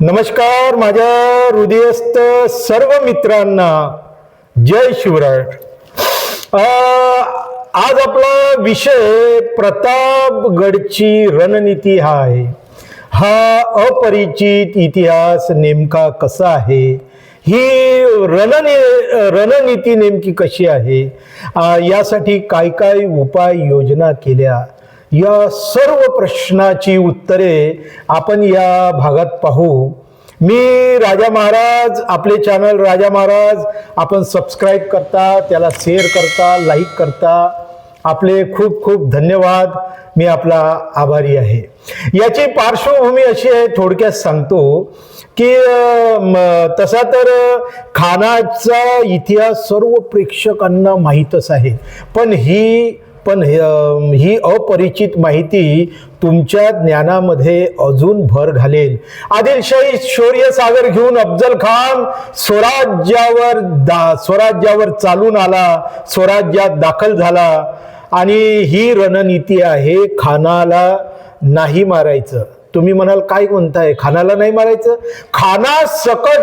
नमस्कार माझ्या हृदयस्थ सर्व मित्रांना. जय शिवराय. आज आपला विषय प्रतापगडची रणनीती हा आहे. हा अपरिचित इतिहास नेमका कसा आहे? ही रणनी रणनीती नेमकी कशी आहे? यासाठी काय काय उपाय योजना केल्या? या सर्व प्रश्नाची उत्तरे आपण या भागात पाहू. मी राजा महाराज आपले चॅनल राजा महाराज आपण सबस्क्राईब करता त्याला शेअर करता लाईक करता. आपले खूप खूप धन्यवाद. मी आपला आभारी आहे. याची पार्श्वभूमी अशी आहे थोडक्यात सांगतो की तसा तर खानाचा इतिहास सर्व प्रेक्षकांना माहीतच आहे. पण ही पण ही अपरिचित माहिती तुमच्या ज्ञानामध्ये अजून भर घालेल. आदिलशाही शौर्य सागर घेऊन अफजल खान स्वराज्यावर दा स्वराज्यावर चालून आला स्वराज्यात दाखल झाला. आणि ही रणनीती आहे खानाला नाही मारायचं. तुम्ही म्हणाल काय म्हणताय? खानाला नाही मारायचं? खाना सकट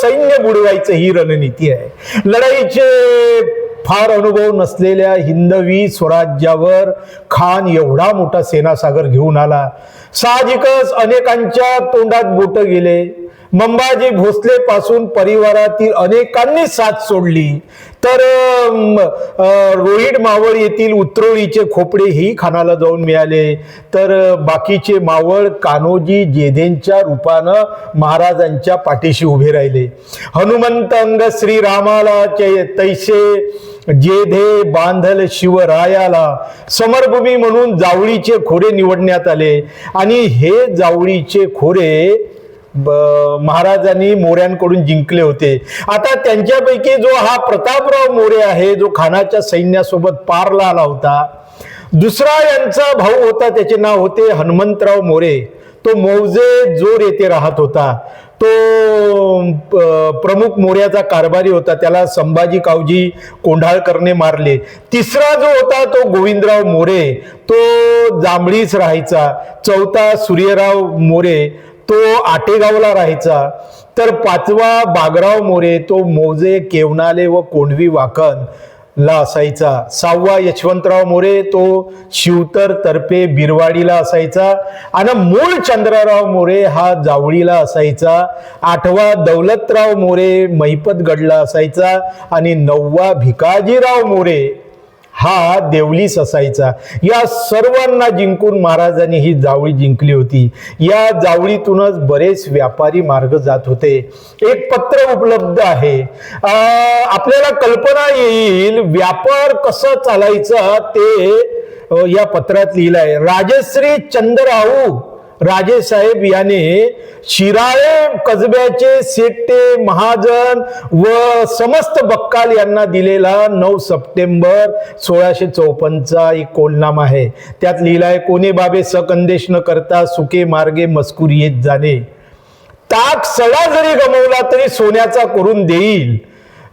सैन्य बुडवायचं ही रणनीती आहे. लढाईचे फार अनुभव नसलेल्या हिंदवी स्वराज्यावर खान एवढा मोठा सेनासागर घेऊन आला. साहजिकच अनेकांच्या तोंडात बोट गेले. मंबाजी भोसले पासून परिवारातील अनेकांनी साथ सोडली. तर रोहिड मावळ येथील उतरोळीचे खोपडे ही खानाला जाऊन मिळाले. तर बाकीचे मावळ कान्होजी जेधेंच्या रूपानं महाराजांच्या पाठीशी उभे राहिले. हनुमंत अंग श्रीरामाला चे- तैसे जेधे बांधल शिवरायाला. समरभूमी म्हणून जावळीचे खोरे निवडण्यात आले. आणि हे जावळीचे खोरे महाराजांनी मोऱ्यांकडून जिंकले होते. आता त्यांच्यापैकी जो हा प्रतापराव मोरे आहे जो खानाच्या सैन्यासोबत पारला आला होता दुसरा यांचा भाऊ होता त्याचे नाव होते हनुमंतराव मोरे. तो मौजे जोर येथे राहत होता. तो प- प्रमुख मोर्याचा कारभारी होता त्याला संभाजी कावजी कोंढाळकरने मारले. तिसरा जो होता तो गोविंदराव मोरे. तो जांभळीच राहायचा. चौथा सूर्यराव मोरे. तो आटेगावला राहायचा. तर पाचवा बागराव मोरे तो मोजे केवनाले व कोंडवी वाकण ला असायचा. सहावा यशवंतराव मोरे तो शिवतर तर्फे बिरवाडीला असायचा. आणि मूळ चंद्रराव मोरे हा जावळीला असायचा. आठवा दौलतराव मोरे महिपतगडला असायचा. आणि नववा भिकाजीराव मोरे हा देवलीस असायचा. या सर्वांना जिंकून महाराजांनी ही जावळी जिंकली होती. या जावळीतूनच बरेच व्यापारी मार्ग जात होते. एक पत्र उपलब्ध आहे. आपल्याला कल्पना येईल व्यापार कसं चालायचं ते या पत्रात लिहिलं आहे राजश्री चंद्रराऊ राजे साहेब याने शिराळे कसब्याचे सेट्टे महाजन व समस्त बक्काल यांना दिलेला नऊ सप्टेंबर सोळाशे चौपन्नचा एक कोलनाम आहे. त्यात लिहिलाय कोणे बाबे सकंदेश न करता सुके मार्गे मजकूर येत जाणे. ताक सडा जरी गमवला तरी सोन्याचा करून देईल.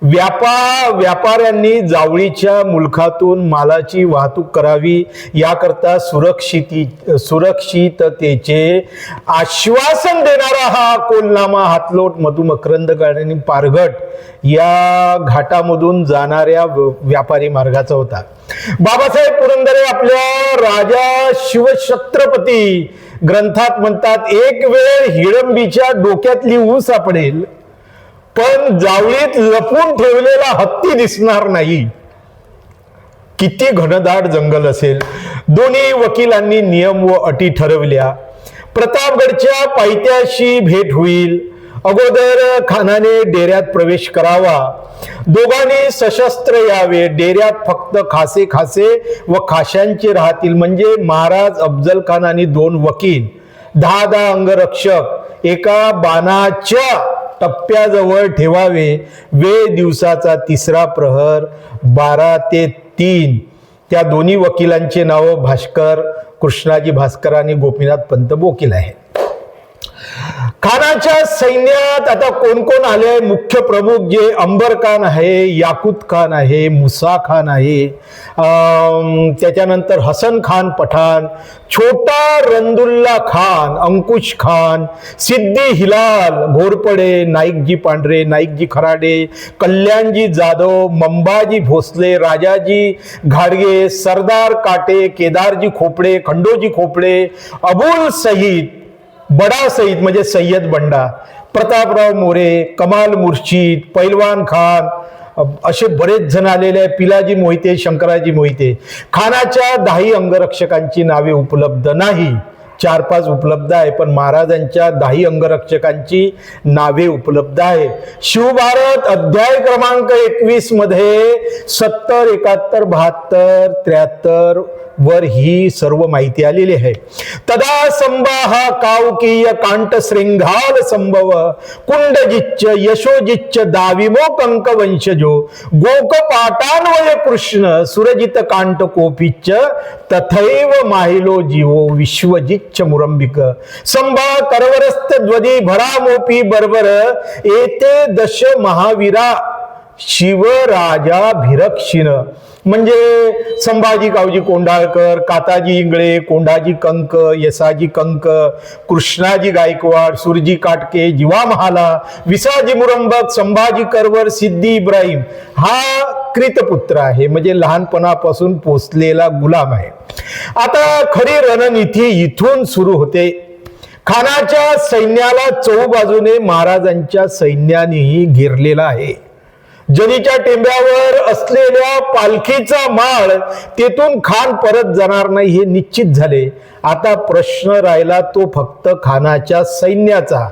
व्यापा व्यापाऱ्यांनी जावळीच्या मुलखातून मालाची वाहतूक करावी याकरता सुरक्षिती सुरक्षिततेचे आश्वासन देणारा हा कोलनामा हातलोट मधु मकरंद आणि पारघट या घाटामधून जाणाऱ्या व्यापारी मार्गाचा होता. बाबासाहेब पुरंदरे आपल्या राजा शिवछत्रपती ग्रंथात म्हणतात एक वेळ हिडंबीच्या डोक्यातली ऊस सापडेल पण जावळीत लपून ठेवलेला हत्ती दिसणार नाही. किती घनदाट जंगल असेल. दोन्ही वकिलांनी नियम व अटी ठरवल्या. प्रतापगडच्या पायथ्याशी भेट होईल. अगोदर खानाने डेऱ्यात प्रवेश करावा. दोघांनी सशस्त्र यावे. डेऱ्यात फक्त खासे खासे व खाशांचे राहतील म्हणजे महाराज अफजल खान आणि दोन वकील. दहा दहा अंगरक्षक. एका बाणाच्या टप्प्याजवळ ठेवावे. वेळ दिवसाचा तिसरा प्रहर बारा ते तीन. त्या दोन्ही वकिलांचे नाव भास्कर कृष्णाजी भास्कर आणि गोपीनाथ पंत बोकील आहेत. खानाच्या सैन्यात आता कोण कोण आले मुख्य प्रमुख जे अंबर खान आहे याकूत खान आहे मुसा खान आहे त्याच्यानंतर हसन खान पठाण छोटा रंदुल्ला खान अंकुश खान सिद्धी हिलाल घोरपडे नाईकजी पांढरे नाईकजी खराडे कल्याणजी जाधव मंबाजी भोसले राजाजी घाडगे सरदार काटे केदारजी खोपडे खंडोजी खोपडे अबुल सईद बडा सईद म्हणजे सय्यद बंडा प्रतापराव मोरे कमाल मुर्शीद पैलवान खान असे बरेच जण आलेले आहे पिलाजी मोहिते शंकराजी मोहिते. खानाच्या दहाही अंगरक्षकांची नावे उपलब्ध नाही. चार पाच उपलब्ध आहे पण महाराजांच्या दहाही अंगरक्षकांची नावे उपलब्ध आहे. शिवभारत अध्याय क्रमांक एकवीसमध्ये सत्तर एकाहत्तर बहात्तर त्र्याहत्तर वर ही सर्व माहिती आलेली आहे. तदा संबाहा कावकीय कांट श्रृंगाल संभव कुंडजिच्च यशोजिच्च दाविमो कंक वंशजो गोकपाटान्वय कृष्ण सुरजित कांट कोपिच्च तथैव माहिलो जीवो विश्वजिच्च मुरंबिक। संभा करवरस्त द्वदी भरामोपी बरोबर येते दश महावीरा शिवराजा भिरक्षिण म्हणजे संभाजी गावजी कोंडाळकर काताजी इंगळे कोंडाजी कंक यसाजी कंक कृष्णाजी गायकवाड सुरजी काटके जीवा महाला विसाजी मुरंबक संभाजी करवर सिद्धी इब्राहिम हा कृतपुत्र आहे. म्हणजे लहानपणापासून पोचलेला गुलाम आहे. आता खरी रणनीती इथून सुरू होते. खानाच्या सैन्याला चौबाजूने महाराजांच्या सैन्यानेही घेरलेला आहे. जनीच्या टेंब्यावर असलेल्या पालखीचा माळ तेथून खान परत जाणार नाही हे निश्चित झाले. आता प्रश्न राहिला तो फक्त खानाच्या सैन्याचा.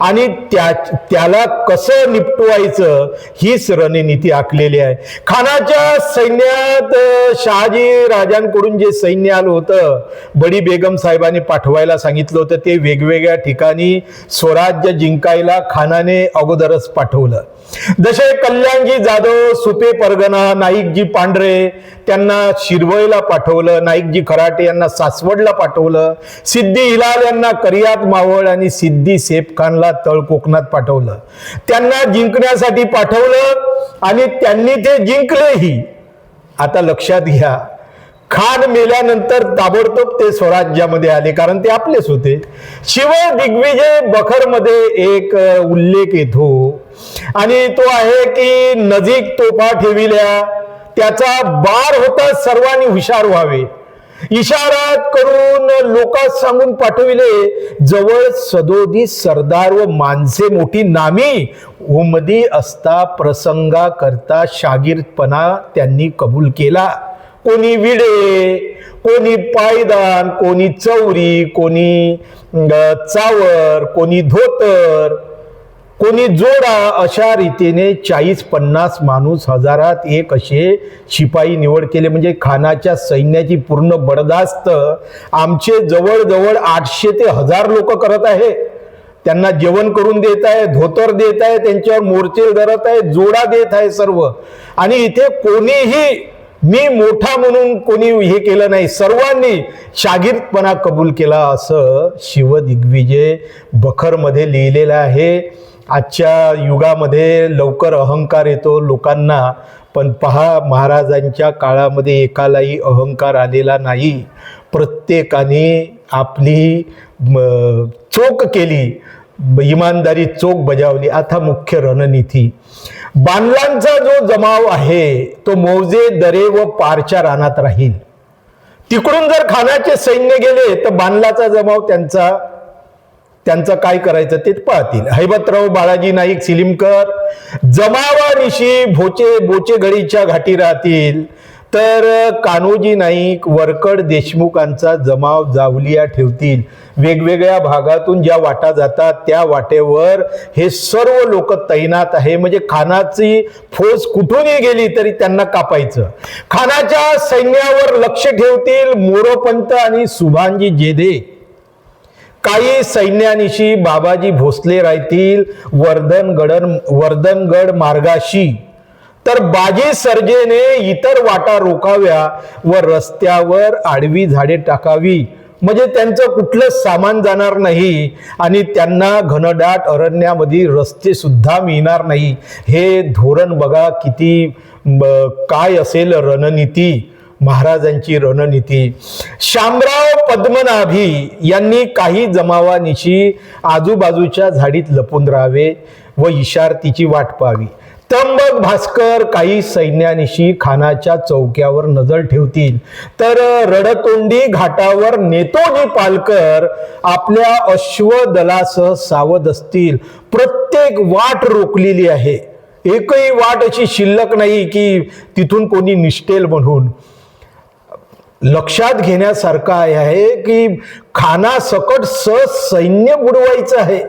आणि त्या त्याला कसं निपटवायचं हीच रणनीती आखलेली आहे. खानाच्या सैन्यात शहाजी राजांकडून जे सैन्य आलं होतं बडी बेगम साहेबांनी पाठवायला सांगितलं होतं ते वेगवेगळ्या ठिकाणी स्वराज्य जिंकायला खानाने अगोदरच पाठवलं. जसे कल्याणजी जाधव सुपे परगणा नाईकजी पांढरे त्यांना शिरवळीला पाठवलं नाईकजी खराटे यांना सासवडला पाठवलं. सिद्धी हिलाल यांना करियात मावळ आणि सिद्धी सेफ खानला तळ कोकणात पाठवलं. त्यांना जिंकण्यासाठी पाठवलं आणि त्यांनी ते जिंकलेही. आता लक्षात घ्या खान मेल्यानंतर ताबडतोब ते स्वराज्यामध्ये आले कारण ते आपलेच होते. शिव दिग्विजय बखरमध्ये एक उल्लेख येतो. आणि तो आहे की नजीक तोफा ठेविल्या त्याचा बार होता सर्वांनी हुशार व्हावे. इशारात करून लोकात सांगून पाठविले जवळ सदोदी सरदार व माणसे मोठी नामी उमदी असता प्रसंगा करता शागिरपणा त्यांनी कबूल केला. कोणी विडे कोणी पायदान कोणी चौरी कोणी चावर कोणी धोतर कोणी जोडा अशा रीतीने चाळीस पन्नास माणूस हजारात एक असे शिपाई निवड केले. म्हणजे खानाच्या सैन्याची पूर्ण बडदास्त आमचे जवळजवळ आठशे ते हजार लोक करत आहे. त्यांना जेवण करून देत आहे धोतर देत आहे त्यांच्यावर मोर्चे धरत आहे जोडा देत आहे सर्व. आणि इथे कोणीही मी मोठा म्हणून कोणी हे केलं नाही. सर्वांनी शागिर्दपणा कबूल केला असं शिवदिग्विजय बखरमध्ये लिहिलेलं आहे. आजच्या युगामध्ये लवकर अहंकार येतो लोकांना पण पहा महाराजांच्या काळामध्ये एकालाही अहंकार आलेला नाही. प्रत्येकाने आपली चोख केली इमानदारी चोख बजावली. आता मुख्य रणनीती. बांधलांचा जो जमाव आहे तो मौजे दरे व पारच्या रानात राहील. तिकडून जर खानाचे सैन्य गेले तर बांधलाचा जमाव त्यांचा त्यांचं काय करायचं ते पाहतील. हैबतराव बाळाजी नाईक सिलिमकर जमावानिशी भोचे बोचेगडीच्या घाटी राहतील. तर कान्होजी नाईक वरकड देशमुखांचा जमाव जावलिया ठेवतील. वेगवेगळ्या भागातून ज्या वाटा जातात त्या वाटेवर हे सर्व लोक तैनात आहे. म्हणजे खानाची फौज कुठूनही गेली तरी त्यांना कापायचं. खानाच्या सैन्यावर लक्ष ठेवतील मोरोपंत आणि सुभानजी जेधे. काही सैन्यानिशी बाबाजी भोसले राहतील वर्धनगड वर्धनगड मार्गाशी. तर बाजी सर्जेने इतर वाटा रोखाव्या व रस्त्यावर आडवी झाडे टाकावी. म्हणजे त्यांचं कुठलंच सामान जाणार नाही आणि त्यांना घनदाट अरण्यामध्ये रस्ते सुद्धा मिळणार नाही. हे धोरण बघा किती काय असेल रणनीती. महाराजांची रणनीती. शामराव पद्मनाभी यांनी काही जमावानिशी आजूबाजूच्या झाडीत लपून राहावे व इशारतीची वाट पाहावी. त्र्यंबक भास्कर काही सैन्यानिशी खानाच्या चौक्यावर नजर ठेवतील. तर रडतोंडी घाटावर नेतोजी पालकर आपल्या अश्वदलासह सावध असतील. प्रत्येक वाट रोखलेली आहे. एकही वाट अशी शिल्लक नाही की तिथून कोणी निष्ठेल म्हणून. लक्षात घेण्यासारखं आहे की खाना सकट सैन्य बुडवायचं आहे.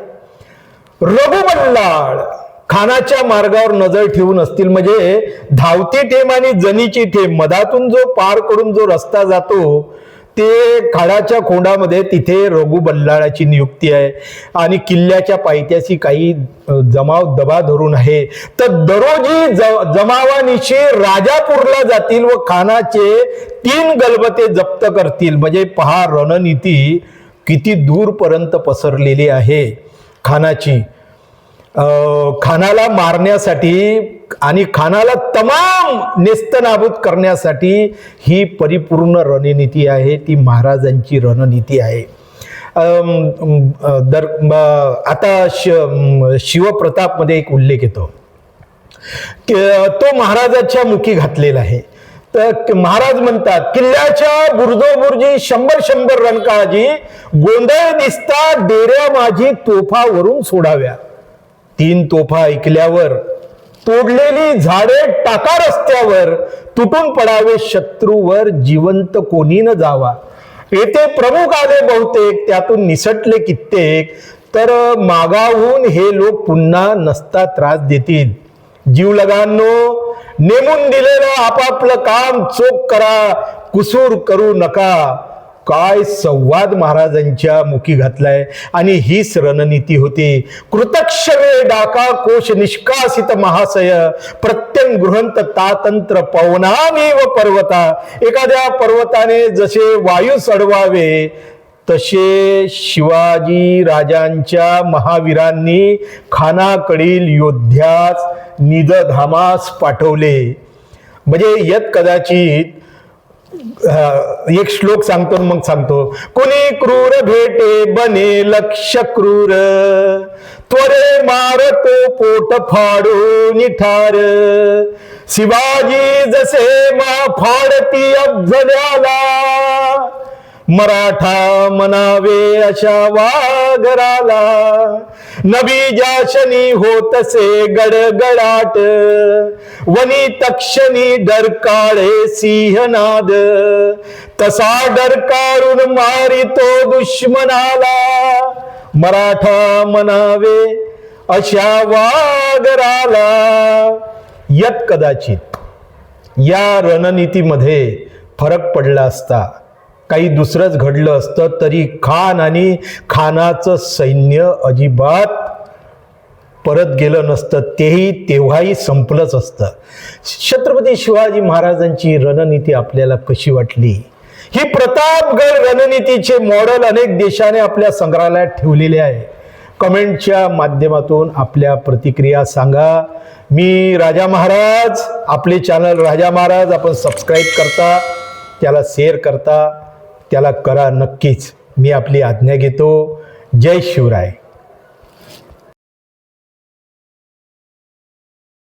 रघुमल्लाळ खानाच्या मार्गावर नजर ठेवून असतील म्हणजे धावती ठेम आणि जनीची ठेम मधातून जो पार करून जो रस्ता जातो ते खाडाच्या खोंडामध्ये तिथे रघु बल्लाळाची नियुक्ती आहे. आणि किल्ल्याच्या पायथ्याशी काही जमाव दबा धरून आहे. तर दरोजी ज- जमावानिशी राजापूरला जातील व खानाचे तीन गलबते जप्त करतील. म्हणजे पहा रणनीती किती दूरपर्यंत पसरलेली आहे खानाची. खानाला मारण्यासाठी आणि खानाला तमाम नेस्तनाबूत करण्यासाठी ही परिपूर्ण रणनीती आहे ती महाराजांची रणनीती आहे. दर आता श शिवप्रतापमध्ये एक उल्लेख येतो. तो महाराजाच्या मुखी घातलेला आहे. तर महाराज म्हणतात किल्ल्याच्या बुर्जोबुर्जी शंभर शंभर रणकाळाजी गोंधळ दिसता डेऱ्या माझी तोफावरून सोडाव्या. तीन तोफा ऐकल्यावर तोडलेली झाडे टाका रस्त्यावर तुटून पडावे शत्रूवर जिवंत कोणी न जावा. येथे प्रमुख आले बहुतेक त्यातून निसटले कित्येक. तर मागाहून हे लोक पुन्हा नसता त्रास देतील. जीवलगांनो नेमून दिलेलं आपापलं काम चोख करा कुसूर करू नका. काय संवाद महाराजांच्या मुखी घातलाय? आणि हीच रणनीती होती. कृतक्षवे डाका कोश निष्कासित महाशय प्रत्यंग गृहंत तातंत्र पवनानी व पर्वता. एखाद्या पर्वताने जसे वायू सडवावे तसे शिवाजी राजांच्या महावीरांनी खानाकडील योद्ध्यास निदधामास पाठवले. म्हणजे यत कदाचित एक श्लोक सांगतो मग सांगतो. कुणी क्रूर भेटे बने लक्ष क्रूर. त्वरे मारतो पोट फाडून ठार शिवाजी जसे मा फाडती अफजल्याला मराठा मनावे अशा वाघराला. नवी जाशनी होतसे गडगडाट वनी तक्षणी डरकाळे सिंहनाद. तसा डरकारून मारितो दुश्मनाला. मराठा मनावे अशा वागराला यत कदाचित या रणनीतीमध्ये फरक पडला असता काही दुसरंच घडलं असतं तरी खान आणि खानाचं सैन्य अजिबात परत गेलं नसतं. तेही तेव्हाही संपलंच असतं. छत्रपती शिवाजी महाराजांची रणनीती आपल्याला कशी वाटली? ही प्रतापगड रणनीतीचे मॉडेल अनेक देशाने आपल्या संग्रहालयात ठेवलेले आहे. कमेंटच्या माध्यमातून आपल्या प्रतिक्रिया सांगा. मी राजा महाराज आपले चॅनल राजा महाराज आपण सबस्क्राईब करता त्याला शेअर करता. त्याला करा नक्कीच. मी आपली आज्ञा घेतो. जय शिवराय.